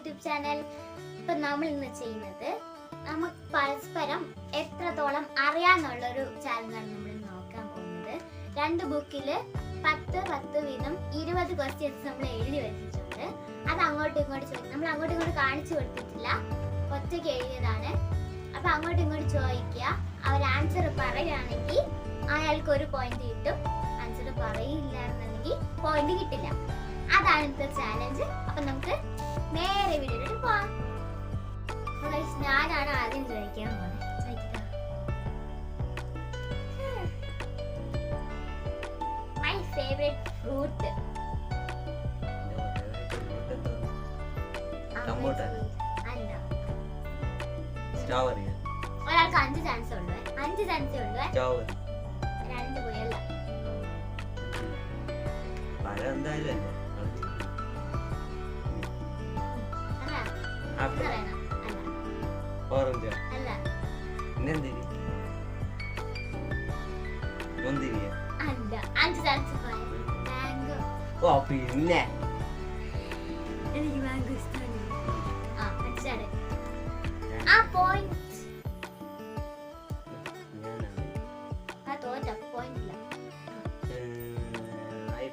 YouTube channel ഇപ്പൊ നമ്മൾ ഇന്ന് ചെയ്യുന്നത് നമുക്ക് പരസ്പരം എത്രത്തോളം അറിയാന്നുള്ളൊരു ചാനലാണ് നമ്മൾ നോക്കാൻ പോകുന്നത്. രണ്ട് ബുക്കിൽ പത്ത് പത്ത് വീതം ഇരുപത് ക്വസ്റ്റ്യൻസ് നമ്മൾ എഴുതി വെച്ചിട്ടുണ്ട്. അത് അങ്ങോട്ടും ഇങ്ങോട്ടും ചോദിക്കും നമ്മൾ അങ്ങോട്ടും ഇങ്ങോട്ട് കാണിച്ചു കൊടുത്തിട്ടില്ല. ഒറ്റയ്ക്ക് എഴുതിയതാണ്. അപ്പൊ അങ്ങോട്ടും ഇങ്ങോട്ടും ചോദിക്കുക. അവർ ആൻസർ പറയുകയാണെങ്കിൽ അയാൾക്ക് ഒരു പോയിന്റ് കിട്ടും. ആൻസർ പറയില്ല എന്നുണ്ടെങ്കിൽ പോയിന്റ് കിട്ടില്ല. അതാണ് ഇന്നത്തെ ചാലഞ്ച് അപ്പൊ നമുക്ക് നേരെ വീഡിയോയിലോട്ട് പോവാം. ഞാനാണ് ആദ്യം ചോദിക്കാൻ പോകുന്നത് മൈ ഫേവറേറ്റ് ഫ്രൂട്ട് ഒരാൾക്ക് അഞ്ച് ചാൻസ് ഉള്ളു. അഞ്ച് ചാൻസ് ഉള്ളു. രണ്ട് പോയല്ല. പഴം എന്തായാലും പിന്നെ എനിക്ക് മാംഗോ ഇഷ്ടമാണ് ആ മനസ്സിലാണ് ആ പോയിന്റ് ആ തോറ്റ പോയിന്റ് ഇല്ല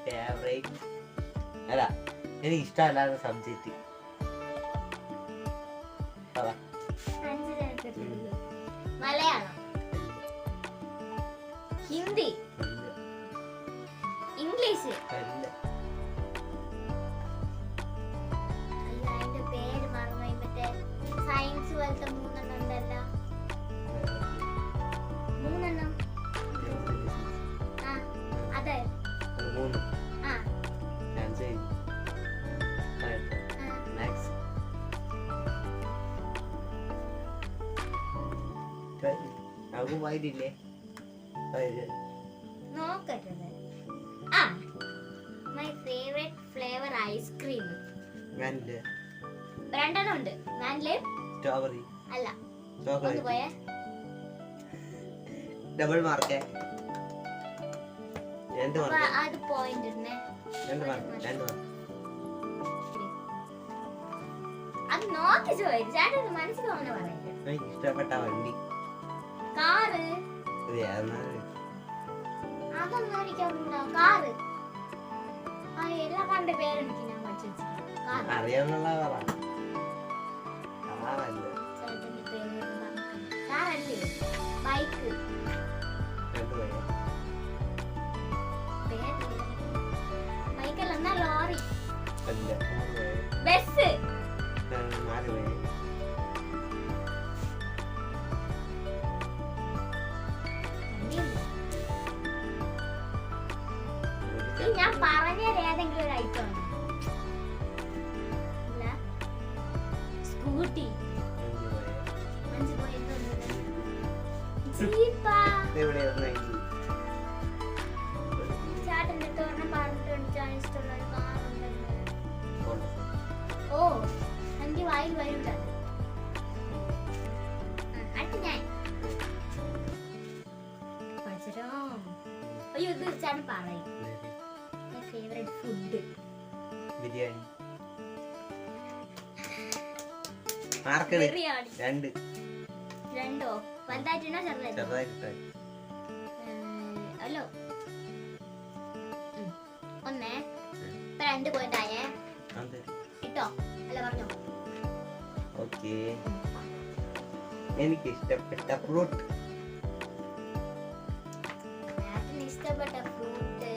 ഫേവറേറ്റ് അല്ല എനിക്ക് ഇഷ്ടമല്ലാത്ത സബ്ജക്റ്റ് പോയിട്ടില്ലേ നോക്കട്ടെ. ആ my favourite flavour ice cream vanilla. രണ്ടെണ്ണം ഉണ്ട്. സ്ട്രോബെറി. അല്ല. ഒന്ന് ചോക്ലേറ്റ് പോയേ. Double mark. രണ്ട് അപ്പൊ മാർക്ക്. അത് പോയിന്റ് ഇടുന്നേ. രണ്ട് മാർക്ക്. രണ്ട് മാർക്ക്. അത് നോക്കി ചോദിച്ചു ചേട്ടൻ മനസ്സിൽ തോന്നുന്നു പറയട്ടെ എനിക്ക് ഇഷ്ടപ്പെട്ട വണ്ടി. കാറ് ഇത് ഏതാണ്? അതൊന്നും എനിക്കൊന്നുമില്ല കാറ് ആ എല്ലാ കാറിന്റെ പേരെനിക്ക് ഞാൻ പഠിച്ചു വെച്ചിട്ടുണ്ട് കാറ് അറിയാന്നുള്ള പറ കാറല്ല ചേട്ടന്റെ പേര് കാറല്ലേ ബൈക്ക് രണ്ട് പോയ ബൈക്കല്ല എന്നാ ലോറി അല്ല മൂന്ന് പോയ പോണ്ട. ഓ വായിൽ വരൂല അയ്യോ ഇത് പറയും. Favourite food biryani. ബിരിയാണി രണ്ട്. രണ്ടോ? വലുതായിട്ടുണ്ടോ ചെറുതായിട്ടോ ചെറുതായിട്ട് ഹലോ. ഒന്നേ. ഇപ്പൊ രണ്ട് പോയിന്റ് ആയേ. അല്ല പറഞ്ഞോ. ഓക്കെ. എനിക്ക് ഇഷ്ടപ്പെട്ട ഫ്രൂട്ട് ഇഷ്ടപ്പെട്ട ഫ്രൂട്ട്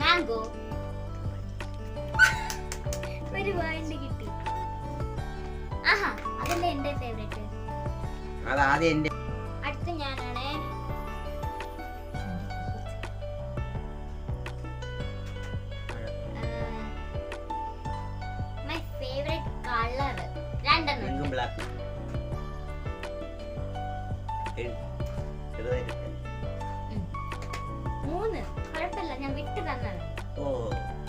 മാംഗോ ഒരു പോയിന്റ് കിട്ടി. എന്റെ ഫേവറേറ്റ് അത് ആദ്യം എന്റെ അടുത്ത ഞാനാണ്. മൈ ഫേവറേറ്റ് കളർ രണ്ടെണ്ണം. ബ്ലാക്ക് മൂന്ന്. കുഴപ്പമില്ല. ഞാൻ വിട്ടു തന്നത് ഓ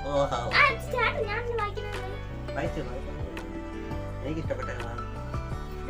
ഓ ഞാൻ വായിക്കുന്നത്. എനിക്ക് ഇഷ്ടപ്പെട്ട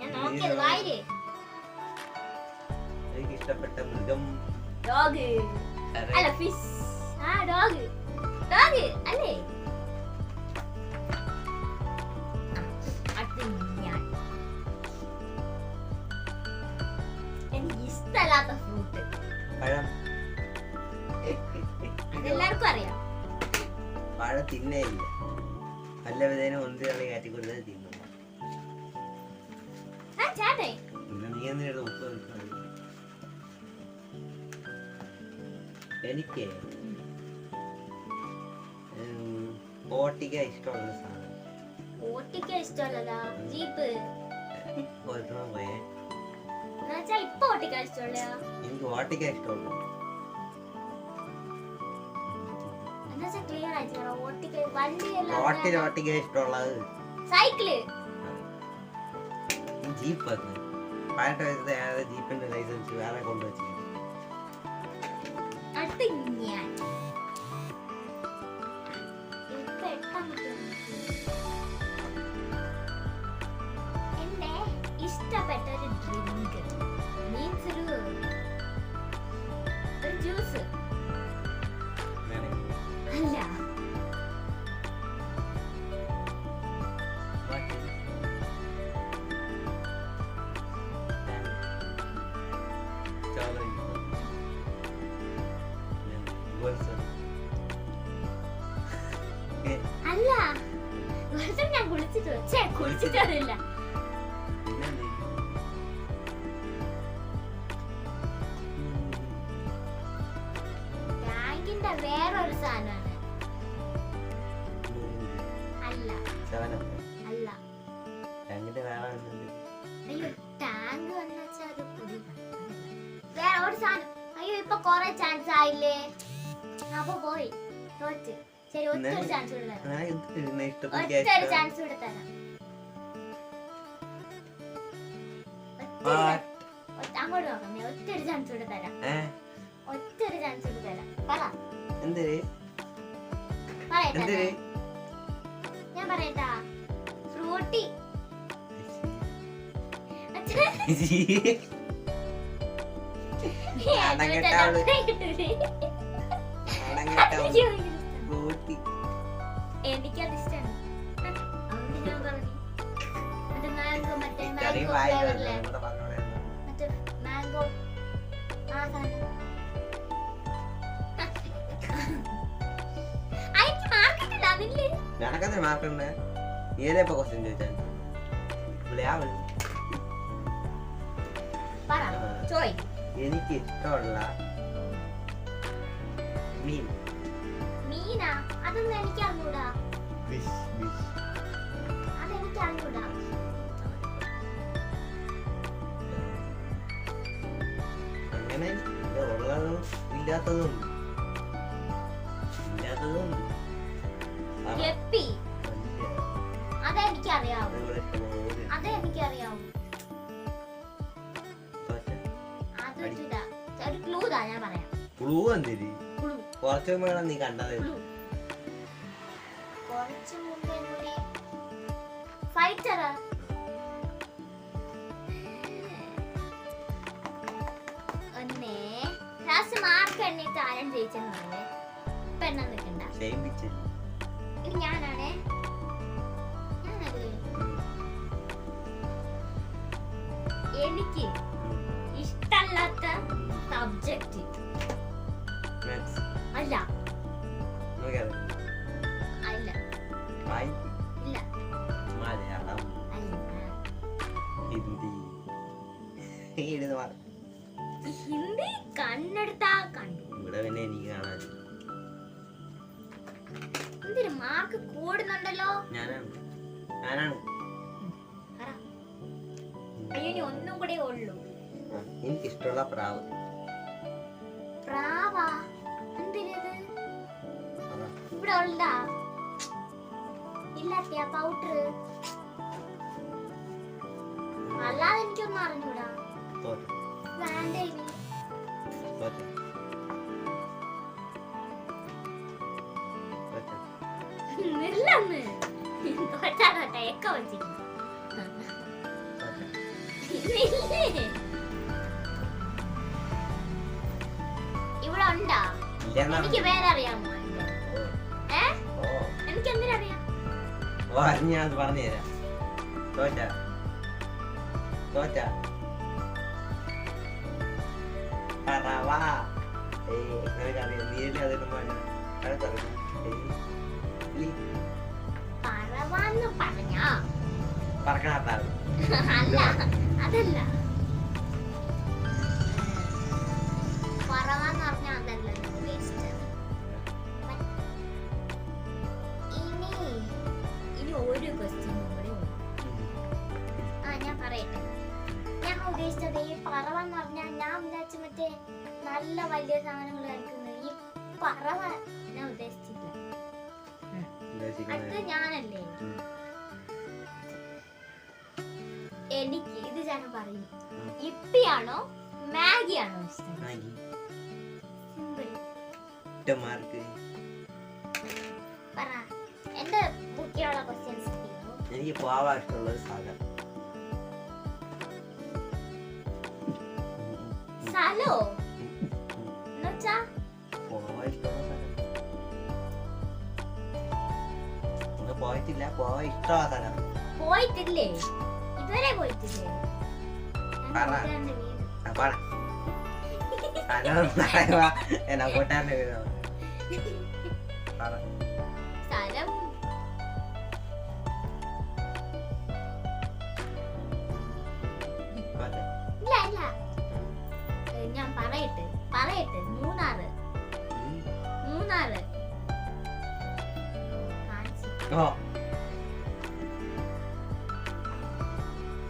ഞാൻ നോക്കിയത് വായിര് എനിക്ക് ഇഷ്ടപ്പെട്ട മൃഗം. ഡോഗ്. അല്ല ഫിഷ് ആ ഡോഗ്. ഡോഗ് അല്ലേ? എനിക്ക് ഇഷ്ടമല്ലാത്ത ഫ്രൂട്ട് പഴം. പഴം തിന്നേ ഇല്ല വല്ല ഒന്ന് തള്ളി കയറ്റി കൊടുത്തത് തിന്നു. പിന്നെ നീ എന്തിനാ ഉപ്പ്? എനിക്ക് ഓട്ടിക്ക ഇഷ്ടമുള്ള സാധനം. ഓട്ടിക്ക ഇഷ്ടമല്ലല്ലോ ജീപ്പ്. ഒരെണ്ണം പോയേ ഇപ്പൊ ഓട്ടിക്കാൻ ഇഷ്ടമല്ല എനിക്ക് ഓട്ടിക്ക ഇഷ്ടമുള്ളൂ റോട്ടിൽ ഓട്ടിക്ക ഇഷ്ടമുള്ളത്. സൈക്കിൾ. ജീപ്പ് അത്. പതിനെട്ട് വയസ്സത്തെ ഏതാ ജീപ്പിന്റെ ലൈസൻസ് വേറെ കൊണ്ടുവച്ചു ഇഷ്ടപ്പെട്ട ഒരു ഡ്രിങ്ക് മീൻസ് ഒരു ജ്യൂസ് വെച്ചേ ബാങ്കിന്റെ വേറൊരു സാധനമാണ്. അല്ല. അല്ല. ബാങ്കിന്റെ വേറെ? അയ്യോ ടാങ്ക് എന്ന് വെച്ചാൽ അത് കുടി വേറെ ഒരു സാധനം. അയ്യോ ഇപ്പൊ കൊറേ ചാൻസ് ആയില്ലേ? അപ്പൊ പോയി. തോറ്റ്. ശരി ഒറ്റ ചാൻസ് കൂടെ തരാം. ഒറ്റ ചാൻസ് കൂടെ തരാം. അങ്ങോട്ട് നോക്കാം. ഞാൻ ചാൻസ് കൂടെ തരാം. ഏ? ചാൻസ് കൂടെ തരാം. പറ. എന്തേ പറയട്ടെ? ഞാൻ. പറയട്ടാ. ഫ്രൂട്ടി. എനിക്കത് ഇഷ്ടമാണ് മറ്റേ നിനക്കെന്തിന് മാർക്കുണ്ട് നീയല്ലേ ഇപ്പൊ ക്വസ്റ്റ്യൻ ചോദിച്ചാൽ? ഇവിടെ ആവൾ പറ ചോയ്. എനിക്ക് ഇഷ്ടമുള്ള മീൻ. മീനാ? അതൊന്നും എനിക്ക് അറിഞ്ഞൂടാ ഫിഷ് ഫിഷ് അതെനിക്ക് അറിഞ്ഞൂടാ അങ്ങനെ ഉള്ളതും ഇല്ലാത്തതും ഗപ്പി അതെ എനിക്ക് അറിയാം അതെ എനിക്ക് അറിയാം അറിയാവൂ തോറ്റ. അതൊരിതാ ഒരു ക്ലൂ താ ഞാൻ പറയാം. ക്ലൂ എന്തിരി? കുറച്ചു നീ കണ്ടത് കുറച്ച് മുമ്പേ കൂടി ഫൈറ്ററാ ഒന്നേ. ക്ലാസ് മാർക്ക് എണ്ണിട്ട് ആരും ജയിച്ചെന്ന് എണ്ണം നിൽക്കണ്ട? വായിക്കും ഇല്ല മലയാളം അല്ല ഹിന്ദി എഴുതി മാറി ഹിന്ദി കണ്ണെടുത്താ കണ്ടു ഇവിടെ പിന്നെ എനിക്ക് കാണാൻ എന്തിനു മാർക്ക് കൂടുന്നുണ്ടല്ലോ ഞാനാണ് ഞാനാണ്. അയ്യോ ഇനി ഒന്നും കൂടെ ഉള്ളൂ എനിക്ക് എനിക്കിഷ്ടമുള്ള പ്രാവ് പ്രാവാ എന്തിനത് ഇവിടെ ഉണ്ടാ ഇല്ലാത്തിയ പൗഡർ അല്ലാതെ എനിക്കൊന്നും അറിഞ്ഞൂടാ. തോറ്റ. വേണ്ട ഇനി? തോറ്റ. തോറ്റ. നില്ലെന്ന് തോറ്റാ തോറ്റ എക്ക വെച്ചിരുന്നു തോറ്റ ഇവിടെ ഉണ്ടാ? എനിക്ക് വേറെ? ഏ? എനിക്ക് എന്തിനറിയാം? ഞാൻ അത് പറഞ്ഞു തരാം. തോറ്റ. തോറ്റ. പറവ ഏയ് നിനക്കറിയാം നീയല്ലേ അതിന് പറഞ്ഞ? അടുത്തറിയാം പറവാന്ന് പറഞ്ഞാ? പറക്കണ അല്ല അതല്ല. വലിയ സാധനങ്ങൾ കഴിക്കുന്നത്. ഈ പറവ ഞാൻ ഉദ്ദേശിച്ചില്ല അത് ഞാനല്ലേ. എനിക്ക് ഇത് ഞാൻ പറയും. ഇപ്പിയാണോ? മാഗിയാണോ ഇഷ്ടം. മാർക്ക്. പറ. എന്റെ ബുക്കിലുള്ള ക്വസ്റ്റ്യൻസ് എനിക്ക് പാവ ഒരു സാധനം സ്ഥലോ? സ്ഥലം ഒന്ന് പോയിട്ടില്ല പോവാൻ ഇഷ്ടമുള്ള പോയിട്ടില്ലേ ഇതുവരെ പോയിട്ടില്ലേ എന്നാ കൂട്ടാന്റെ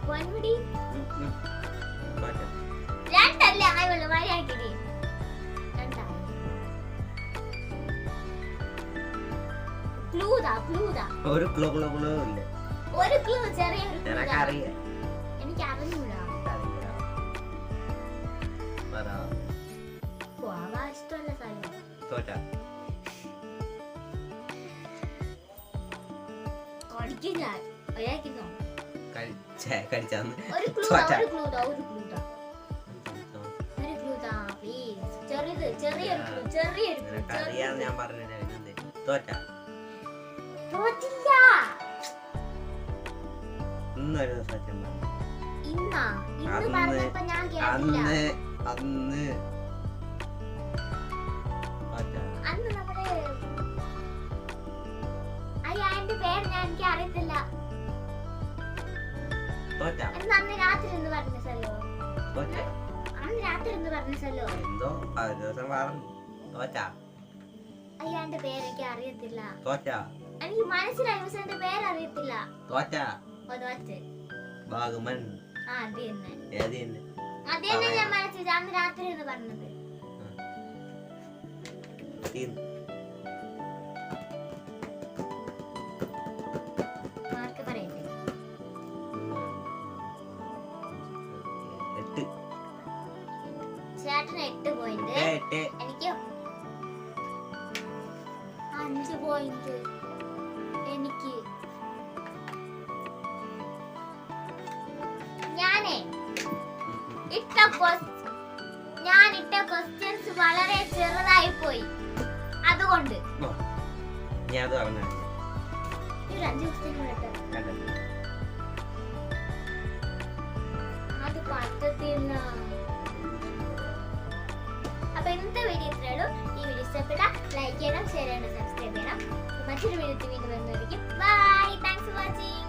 പൊന്മുടി. രണ്ടല്ലേ ആയുള്ളൂ മര്യാദക്കിരി ഒരു ക്ലൂ ക്ലൂ ക്ലൂ ഇല്ല. ഒരു ക്ലൂ ചെറിയൊരു ക്ലൂ നിനക്കറിയാം എനിക്ക് അറിഞ്ഞൂടാ തോറ്റ. ചെറിയൊരു പറഞ്ഞില്ലേ തോറ്റ? തോറ്റില്ല. ഇന്നൊരു സത്യം പറഞ്ഞു. അന്ന് ഞാൻ അന്ന് അന്ന് അറിയത്തില്ല അന്ന് രാത്രി എന്ന് പറഞ്ഞ സ്ഥലോ? തോറ്റ? അന്ന് രാത്രി എന്ന് പറഞ്ഞ സ്ഥലോ? എന്തോ? ദിവസം തോറ്റ? എന്റെ പേര് എനിക്ക് അറിയത്തില്ല. തോറ്റ? എനിക്ക് മനസ്സിലായി പക്ഷെ എന്റെ പേര് അറിയത്തില്ല ഓ ഒതോറ്റ് ഭാഗമൻ ആ അത് തന്നെ. ഏത് തന്നെ? അത് തന്നെ ഞാൻ മനസ്സിലായി അന്ന് രാത്രി എന്ന് പറഞ്ഞത്? ഇട്ട ഞാൻ ഇട്ട ക്വസ്റ്റ്യൻസ് വളരെ ചെറുതായി പോയി. അതുകൊണ്ട്. ഞാൻ അത് പറഞ്ഞു അത് പറ്റത്തില്ല. അപ്പൊ ഇന്നത്തെ വീഡിയോ ഇത്രേ ഉള്ളൂ. ഈ വീഡിയോ ഇഷ്ടപ്പെട്ട ലൈക്ക് ചെയ്യണം ഷെയർ ചെയ്യണം സബ്സ്ക്രൈബ് ചെയ്യണം. മറ്റൊരു വീഡിയോ വീണ്ടും വരുന്നതായിരിക്കും. Bye thanks for watching